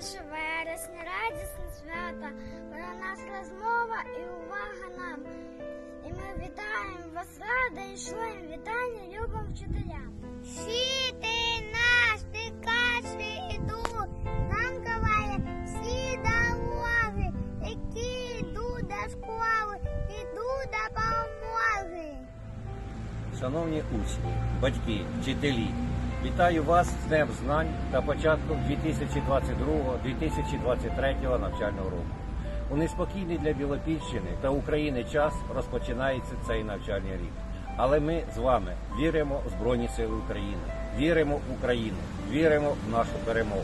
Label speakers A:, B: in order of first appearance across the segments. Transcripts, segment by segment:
A: вересня, радісне свята, про нас розмова і увага нам. І ми вітаємо вас рада і шлем вітання любим вчителям. Всі ти наш, ти каші іду, нам каває всі дороги, які йдуть до школи, йдуть до перемоги.
B: Шановні учні, батьки, вчителі, вітаю вас з Днем знань та початком 2022-2023 навчального року. У неспокійний для Білопільщини та України час розпочинається цей навчальний рік. Але ми з вами віримо в Збройні Сили України, віримо в Україну, віримо в нашу перемогу.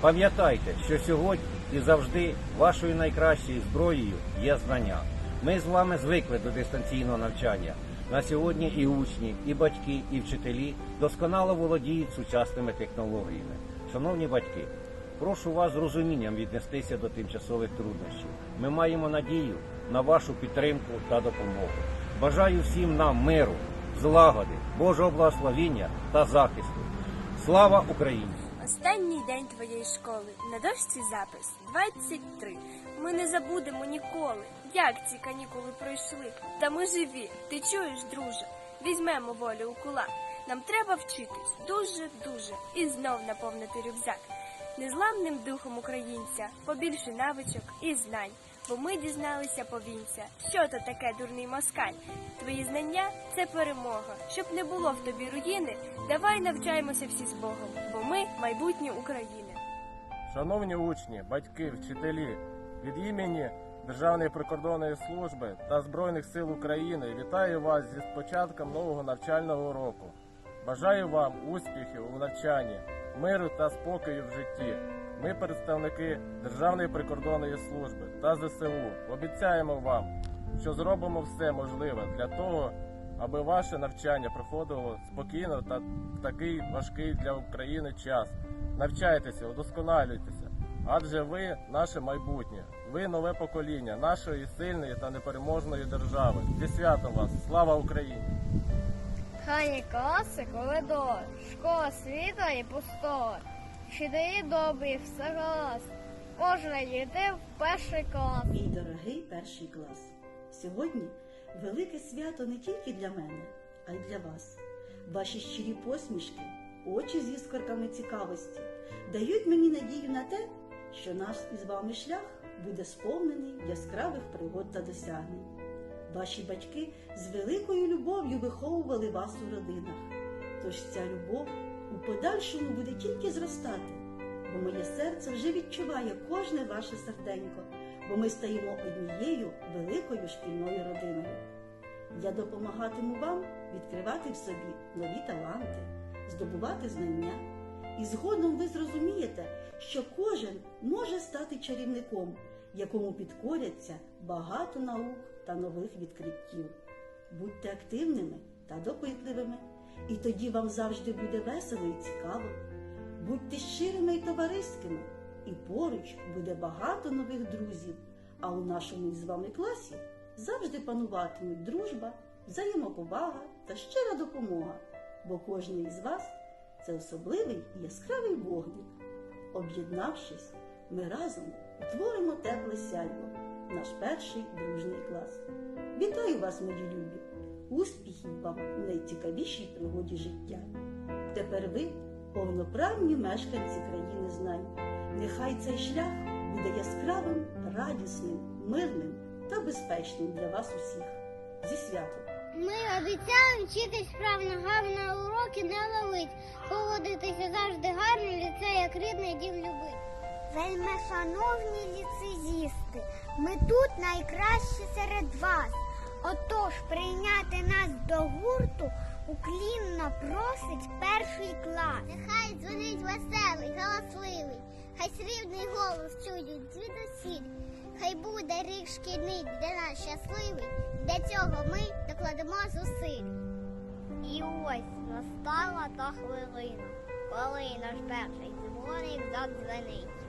B: Пам'ятайте, що сьогодні і завжди вашою найкращою зброєю є знання. Ми з вами звикли до дистанційного навчання. На сьогодні і учні, і батьки, і вчителі досконало володіють сучасними технологіями. Шановні батьки, прошу вас з розумінням віднестися до тимчасових труднощів. Ми маємо надію на вашу підтримку та допомогу. Бажаю всім нам миру, злагоди, Божого благословіння та захисту. Слава Україні!
C: Останній день твоєї школи. На дошці запис 23. Ми не забудемо ніколи, як ці канікули пройшли. Та ми живі. Ти чуєш, друже? Візьмемо волю у кулак. Нам треба вчитись дуже, дуже і знов наповнити рюкзак. Незламним духом українця, побільше навичок і знань. Бо ми дізналися повінця, що то таке дурний москаль. Твої знання це перемога. Щоб не було в тобі руїни, давай навчаємося всі з Богом, бо ми майбутнє України.
D: Шановні учні, батьки, вчителі, від імені Державної прикордонної служби та Збройних сил України вітаю вас зі початком нового навчального року. Бажаю вам успіхів у навчанні, миру та спокою в житті. Ми, представники Державної прикордонної служби та ЗСУ, обіцяємо вам, що зробимо все можливе для того, аби ваше навчання проходило спокійно та в такий важкий для України час. Навчайтеся, удосконалюйтеся, адже ви наше майбутнє, ви нове покоління нашої сильної та непереможної держави. Зі святом вас! Слава Україні!
A: Хані класи коридор, школа світла і пустого. Вчителі добрі, все гаразд. Можна йти в перший клас.
E: Мій дорогий перший клас. Сьогодні велике свято не тільки для мене, а й для вас. Ваші щирі посмішки, очі з іскорками цікавості дають мені надію на те, що наш із вами шлях буде сповнений яскравих пригод та досягнень. Ваші батьки з великою любов'ю виховували вас у родинах. Тож ця любов у подальшому буде тільки зростати, бо моє серце вже відчуває кожне ваше серденько, бо ми стаємо однією великою шкільною родиною. Я допомагатиму вам відкривати в собі нові таланти, здобувати знання. І згодом ви зрозумієте, що кожен може стати чарівником, якому підкоряться багато наук та нових відкриттів. Будьте активними та допитливими, і тоді вам завжди буде весело і цікаво. Будьте щирими і товариськими, і поруч буде багато нових друзів. А у нашому із вами класі завжди пануватимуть дружба, взаємоповага та щира допомога, бо кожен із вас це особливий і яскравий вогник. Об'єднавшись, ми разом утворимо тепле сяйво, наш перший дружний клас. Вітаю вас, мої любі! Успіхів вам у найцікавішій пригоді життя. Тепер ви повноправні мешканці країни знань. Нехай цей шлях буде яскравим, радісним, мирним та безпечним для вас усіх. Зі святом!
A: Ми обіцяємо вчитись справно гарно уроки не ловить, поводитися завжди гарно, ліце як рідний дім любить. Вельми шановні ліцезісти, ми тут найкращі серед вас. Отож прийняти нас до гурту уклінно просить перший клас. Нехай дзвонить веселий, галасливий, хай срібний голос чують звідусіль. Хай буде рік шкільний для нас щасливий, для цього ми докладемо зусиль. І ось настала та хвилина, коли наш перший дзвоник задзвенить.